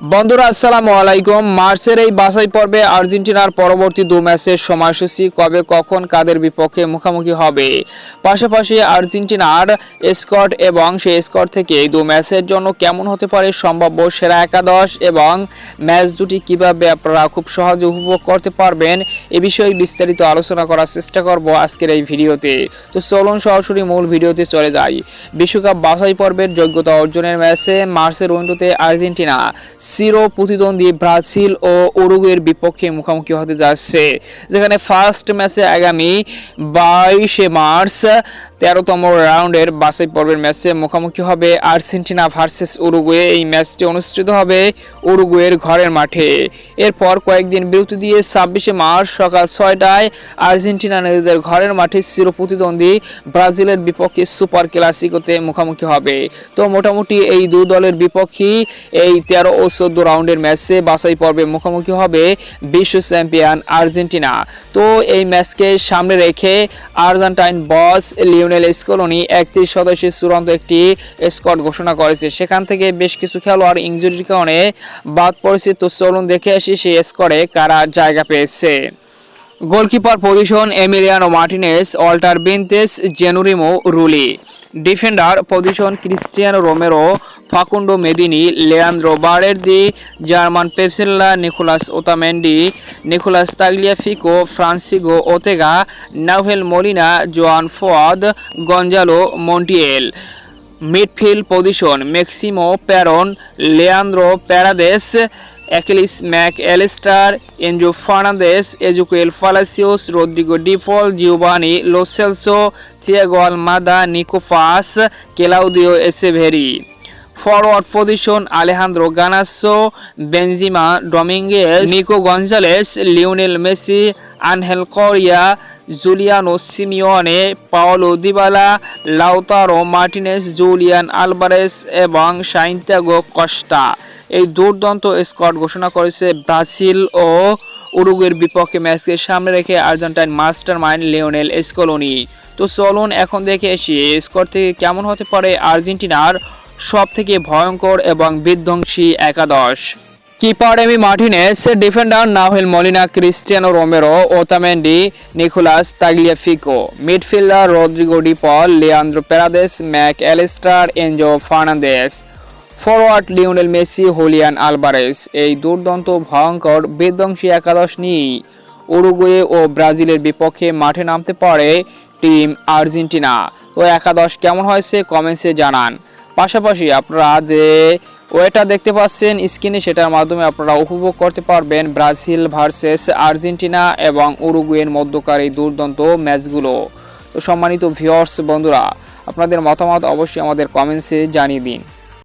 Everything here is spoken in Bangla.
বন্ধুরা, আসসালামু আলাইকুম। মার্চের এই বাছাই পর্বে আর্জেন্টিনার পরবর্তী দু ম্যাচের সময়সূচি কবে, কখন, কাদের বিপক্ষে মুখোমুখি হবে? পাশাপাশি আর্জেন্টিনার স্কট এবং সেই স্কট থেকে এই দু ম্যাচের জন্য কেমন হতে পারে সম্ভাব্য সেরা একাদশ এবং ম্যাচ দুটি কীভাবে আপনারা খুব সহজে উপভোগ করতে পারবেন, এ বিষয়ে বিস্তারিত আলোচনা করার চেষ্টা করব আজকের এই ভিডিওতে। তো চলুন, সরাসরি মূল ভিডিওতে চলে যাই। বিশ্বকাপ বাছাই পর্বের যোগ্যতা অর্জনের ম্যাচে মার্চের উইন্ডোতে আর্জেন্টিনা চির প্রতিদ্বন্দ্বী ব্রাজিল ও উরুগুয়ের বিপক্ষে মুখোমুখি হতে যাচ্ছে, যেখানে ফার্স্ট ম্যাচে আগামী বাইশে মার্চ তেরোতম রাউন্ডের বাছাই পর্বের ম্যাচে মুখোমুখি হবে আর্জেন্টিনা ভার্সেস উরুগুয়ে। এই ম্যাচটি অনুষ্ঠিত হবে উরুগুয়ের ঘরের মাঠে। এরপর কয়েকদিন বিরতি দিয়ে ছাব্বিশে মার্চ সকাল ছয়টায় আর্জেন্টিনা নিজেদের ঘরের মাঠে চির প্রতিদ্বন্দ্বী ব্রাজিলের বিপক্ষে সুপার ক্লাসিকোতে মুখোমুখি হবে। তো মোটামুটি এই দু দলের বিপক্ষেই এই তেরো ও চোদ্দ রাউন্ডের ম্যাচে বাছাই পর্বে মুখোমুখি হবে বিশ্ব চ্যাম্পিয়ন আর্জেন্টিনা। তো এই ম্যাচকে সামনে রেখে আর্জেন্টাইন বস লিওনেল স্কোলনি একত্রিশ সদস্যের চূড়ান্ত একটি স্কোয়াড ঘোষণা করেছে। সেখান থেকে বেশ কিছু খেলোয়াড় ইঞ্জুরির কারণে বাদ পড়েছে। তো চলুন দেখে আসি সেই স্কোয়াডে কারা জায়গা পেয়েছে। Goalkeeper position Emiliano Martinez, Walter Benitez, Geronimo Rulli. Defender position Cristiano Romero Facundo Medina, Leandro Balerdi, German Pezzella, Nicolas Otamendi, Nicolas Tagliafico, Francisco Ortega, Nahuel Molina, Juan Foyth, Gonzalo Montiel. Midfield position, Maximo Perrone, Leandro Paredes, Achilles Mac Allister Enzo Fernandez, Ezequiel Palacios Rodrigo De Paul Giovani Lo Celso, Thiago Almada Nico Paz, Claudio Echeverri. Forward position Alejandro Garnacho Benjamin Dominguez Nico Gonzalez Lionel Messi Angel Correa Giuliano Simeone Paulo Dybala Lautaro Martinez Julian Alvarez এবং সাইন্তাগো কস্টা এই দুর্দান্ত স্কোয়াড ঘোষণা করেছে ব্রাজিল ও উরুগুয়ের বিপক্ষে ম্যাচকে সামনে রেখে Argentine mastermind Lionel Scaloni তো চলুন এখন দেখে এসি স্কোর থেকে কেমন হতে পারে আর্জেন্টিনার সব থেকে ভয়ঙ্কর এবং বিধ্বংসী একাদশ। Keeper Emi Martinez, defender Nahuel Molina, Cristiano Romero, Otamendi, Nicolas Tagliafico. Midfielder Rodrigo De Paul Leandro Paredes, Mac Allister Enzo Fernandez. Forward Lionel Messi, Julian Alvarez. এই দুর্দান্ত, ভয়ঙ্কর, বিধ্বংসী একাদশ নিয়েই উরুগুয়ে ও ব্রাজিলের বিপক্ষে মাঠে নামতে পারে টিম আর্জেন্টিনা। তো একাদশ কেমন হয়েছে কমেন্টসে জানান। পাশাপাশি আপনারা যে ওয়েটা দেখতে পাচ্ছেন স্ক্রিনে, সেটার মাধ্যমে আপনারা উপভোগ করতে পারবেন ব্রাজিল ভার্সেস আর্জেন্টিনা এবং উরুগুয়ের মধ্যকার এই দুর্দান্ত ম্যাচগুলো। তো সম্মানিত ভিওর্স বন্ধুরা, আপনাদের মতামত অবশ্যই আমাদের কমেন্টসে জানিয়ে দিন।